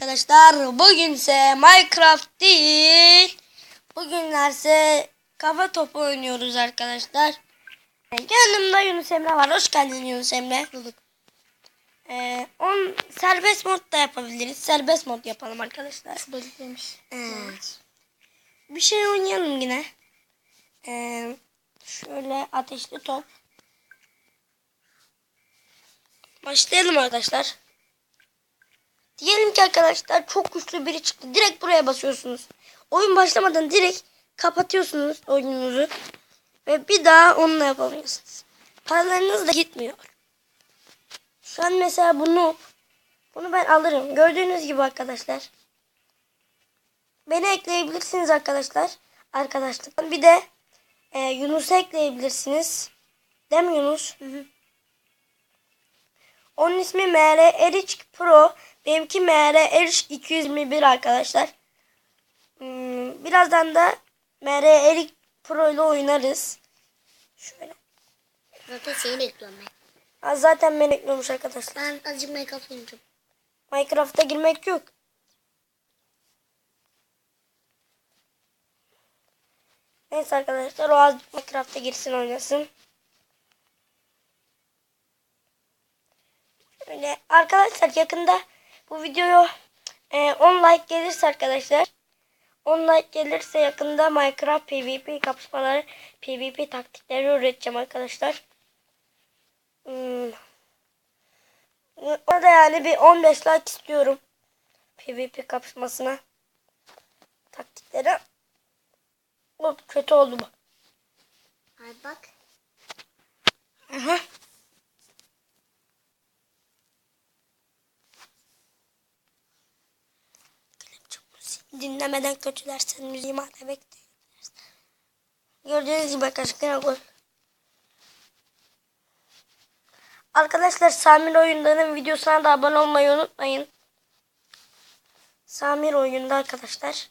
Arkadaşlar bugünse Minecraft değil. Bugünlerse kafa topu oynuyoruz arkadaşlar. Yanımda Yunus Emre var. Hoş geldin Yunus Emre. Bulduk. Ee, on serbest mod da yapabiliriz. Serbest mod yapalım arkadaşlar. Bölüklemiş. Ee, bir şey oynayalım yine. Ee, şöyle ateşli top. Başlayalım arkadaşlar. Diyelim ki arkadaşlar çok güçlü biri çıktı. Direkt buraya basıyorsunuz. Oyun başlamadan direkt kapatıyorsunuz oyununuzu. Ve bir daha onunla yapamıyorsunuz. Paralarınız da gitmiyor. Şu an mesela bunu bunu ben alırım. Gördüğünüz gibi arkadaşlar. Beni ekleyebilirsiniz arkadaşlar. Arkadaşlıktan. Bir de e, Yunus'u ekleyebilirsiniz. Değil mi Yunus? Onun ismi MR Eric Pro. Benimki MR Eric 221 arkadaşlar. Hmm, birazdan da MR Eric Pro ile oynarız. Şöyle. Zaten seni bekliyorum ben. Ha, zaten beni ekliyormuş arkadaşlar. Ben azıcık make-up oynayacağım. Minecraft'a girmek yok. Neyse arkadaşlar o az Minecraft'a girsin oynasın. Öyle arkadaşlar yakında bu videoyu e, 10 like gelirse arkadaşlar 10 like gelirse yakında Minecraft PvP kapışmaları PvP taktikleri öğreteceğim arkadaşlar. Hmm. Orada yani bir 15 like istiyorum. PvP kapışmasına. Taktikleri. Hop kötü oldu bu. Ay bak. Aha. Dinlemeden kötülersen müziği madde bekliyoruz. Gördüğünüz gibi arkadaşlar gol. Arkadaşlar Samir oyunların videosuna da abone olmayı unutmayın. Samir oyunda arkadaşlar.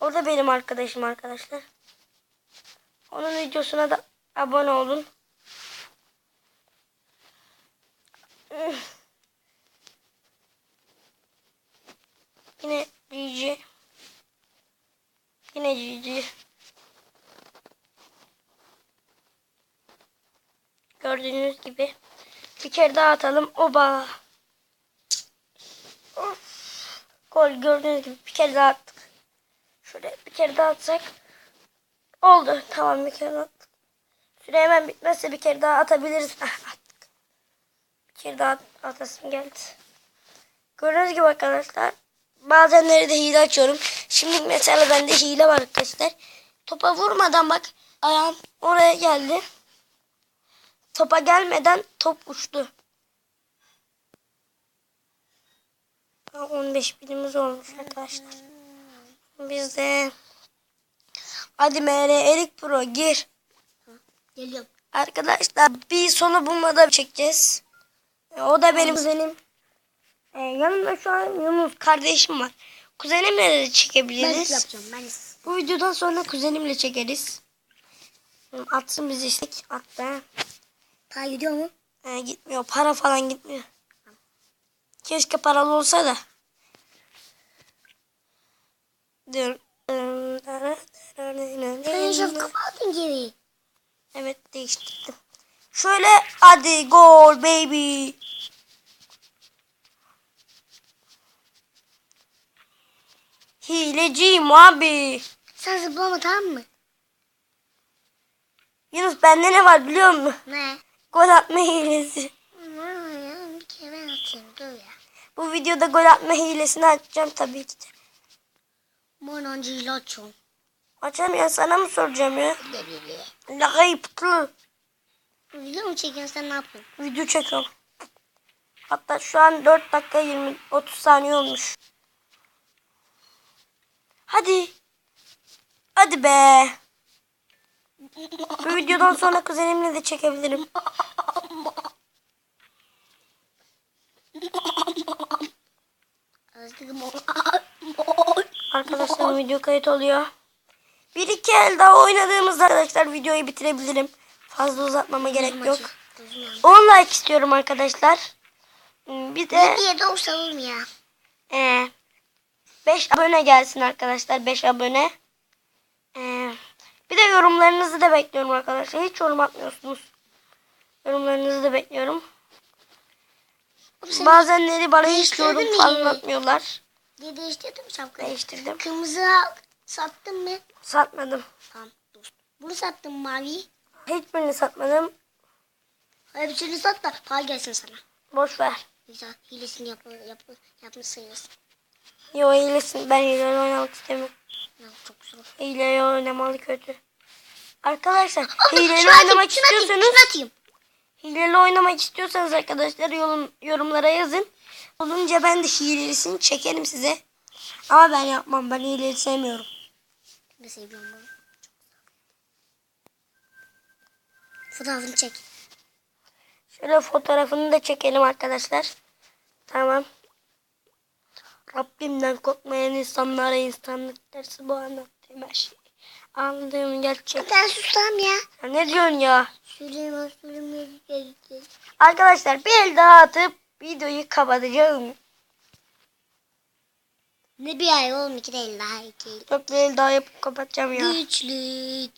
O da benim arkadaşım arkadaşlar. Onun videosuna da abone olun. Yine GG. Yine GG. Gördüğünüz gibi. Bir kere daha atalım. Oba. Gol gördüğünüz gibi bir kere daha attık. Şöyle bir kere daha atsak. Oldu. Tamam bir kere attık. Süre hemen bitmezse bir kere daha atabiliriz. Ah, attık. Bir kere daha at- atasım geldi. Gördüğünüz gibi arkadaşlar. Bazenleri de hile açıyorum. Şimdi mesela bende hile var arkadaşlar. Topa vurmadan bak ayağım oraya geldi. Topa gelmeden top uçtu. Ha, 15 binimiz olmuş arkadaşlar. Biz de hadi MR Erik Pro gir. Geliyorum. Arkadaşlar bir sonu bulmada çekeceğiz. E, O da benim kuzenim. E, yanımda şu an Yunus kardeşim var. Kuzenimle de Ben çekebiliriz. yapacağım. Ben Bu videodan sonra kuzenimle çekeriz. Atsın bizi istek. Attı. Para gidiyor mu? E, gitmiyor. Para falan gitmiyor. Keşke paralı olsa da. Dur. Sen şu kapattın geri. Evet değiştirdim. Şöyle hadi gol baby. Hileciyim abi. Sen zıplama tamam mı? Yunus bende ne var biliyor musun? Ne? Gol atma hilesi. Bir kere ben atayım. Dur ya. Bu videoda gol atma hilesini açacağım tabii ki de. Monancıyla açıyorum. Açacağım ya sana mı soracağım ya? Ne bileyim. Lakayıptı. Video mu çekiyorsun sen ne yapıyorsun? Video çekiyorum. Hatta şu an 4 dakika 20 30 saniye olmuş. Hadi. Hadi be. Bu videodan sonra kuzenimle de çekebilirim. Arkadaşlar video kayıt oluyor. Bir iki el daha oynadığımızda arkadaşlar videoyu bitirebilirim. Fazla uzatmama gerek yok. 10 like istiyorum arkadaşlar. Bir de Bir de mu ya? e, 5 abone gelsin arkadaşlar. 5 abone. Ee, bir de yorumlarınızı da bekliyorum arkadaşlar. Hiç yorum atmıyorsunuz. Yorumlarınızı da bekliyorum. Sen Bazenleri bana hiç yorum falan atmıyorlar. diye değiştirdin mi şapkayı? Değiştirdim. Kırmızı sattın mı? Satmadım. Tamam. Bunu sattın mavi. Hiçbirini satmadım. Hepsini sat da para gelsin sana. Boş ver. Güzel. Hilesini yap, yap, yapmış sayılırsın. Yo hilesin. Ben hileyle oynamak istemiyorum. Çok zor. Hileyle oynamalı kötü. Arkadaşlar Abi, atayım, oynamak atayım, istiyorsanız atayım. Hileli oynamak istiyorsanız arkadaşlar yorum, yorumlara yazın. Olunca ben de hilelisini çekerim size. Ama ben yapmam. Ben hileli sevmiyorum. Ben seviyorum bunu. Fotoğrafını çek. Şöyle fotoğrafını da çekelim arkadaşlar. Tamam. Rabbimden korkmayan insanlara insanlık dersi bu anlattığım her şey. Anladığım gerçek. Ben susam ya. Ya ne diyorsun ya? Süleyman Süleyman. Arkadaşlar bir el daha atıp videoyu kapatacağım. Ne bir ay oğlum iki değil daha iki. Yok bir el daha yapıp kapatacağım ya. Güçlük.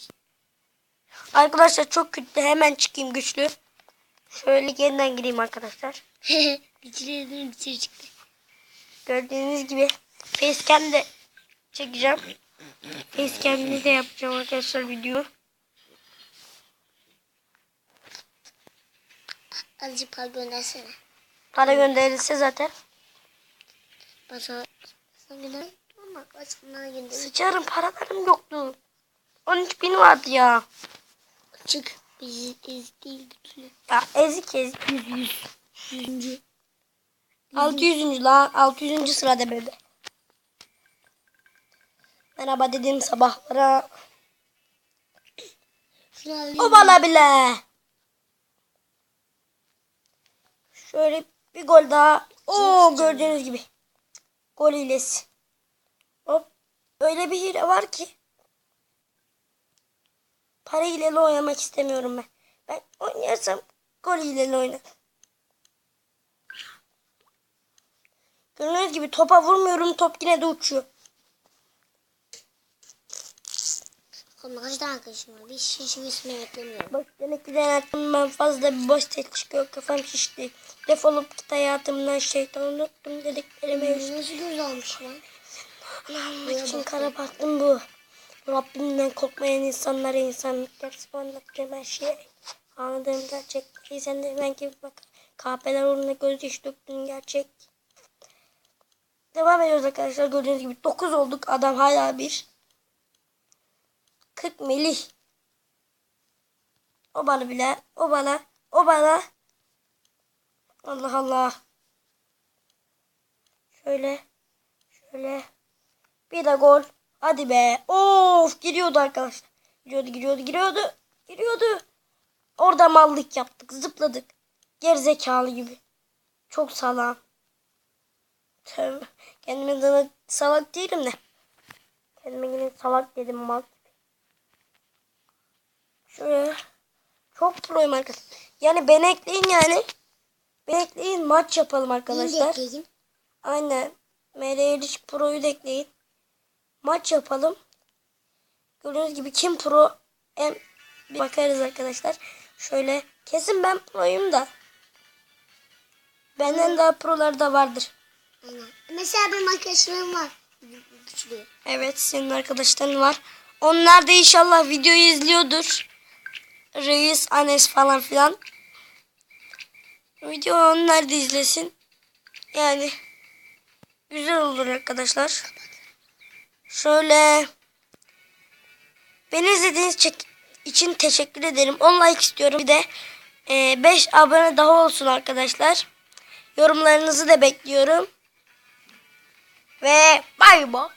Arkadaşlar çok kötü. Hemen çıkayım güçlü. Şöyle yeniden gireyim arkadaşlar. Güçlüğün dışarı çıktı. Gördüğünüz gibi facecam de çekeceğim. Facecam'ini de yapacağım arkadaşlar video. Azıcık para göndersene. Para gönderilse zaten. Ben sana, sana gönder. Ama ben sana gönder. Sıçarım paralarım yoktu. 13 bin vardı ya. Çık. Biz ez değil. Ya ezik ezik. 100 100. Yüzüncü. 600. la 600. sırada bebe. Merhaba dedim sabahlara. Şunu alayım. O bana bile. Şöyle bir gol daha. Oo gördüğünüz gibi. Gol hilesi. Hop. Öyle bir hile var ki. Para hileli oynamak istemiyorum ben. Ben oynayarsam gol hileli oynarım. Gördüğünüz gibi topa vurmuyorum. Top yine de uçuyor. Oğlum kaç tane arkadaşım var? Bir şişe ismini beklemiyorum. Bak demek ki hayatımdan fazla bir boş tek çıkıyor. Kafam şişti. Defolup git hayatımdan şeytan unuttum dediklerime Hmm, Nasıl göz almış lan? Anlamak için kara baktım bu. Rabbimden korkmayan insanlara insanlık dersi anlattığım her şey. Anladığım gerçek. Şey sen de ben gibi bak. Kahpeler uğruna gözyaşı döktüğün gerçek. Devam ediyoruz arkadaşlar. Gördüğünüz gibi 9 olduk. Adam hala bir. 40 melih. O bana bile. O bana. O bana. Allah Allah. Şöyle. Şöyle. Bir de gol. Hadi be. Of giriyordu arkadaşlar. Giriyordu giriyordu giriyordu. Giriyordu. Orada mallık yaptık. Zıpladık. Gerizekalı gibi. Çok salak. Tövbe. Kendime de salak değilim de. Kendime yine salak dedim mal gibi. Şöyle. Çok proyum arkadaşlar. Yani beni ekleyin yani. Beni ekleyin maç yapalım arkadaşlar. Arkadaşlar. Aynen. MR Pro'yu da ekleyin. Maç yapalım. Gördüğünüz gibi kim pro en bakarız arkadaşlar. Şöyle kesin ben proyum da. Benden daha prolar da vardır. Aynen. Mesela benim arkadaşlarım var. Güçlü. Evet senin arkadaşların var. Onlar da inşallah videoyu izliyordur. Reis, Anes falan filan. Video onlar da izlesin. Yani güzel olur arkadaşlar. Şöyle beni izlediğiniz için teşekkür ederim. 10 like istiyorum. Bir de 5 abone daha olsun arkadaşlar. Yorumlarınızı da bekliyorum. Ve bay bay.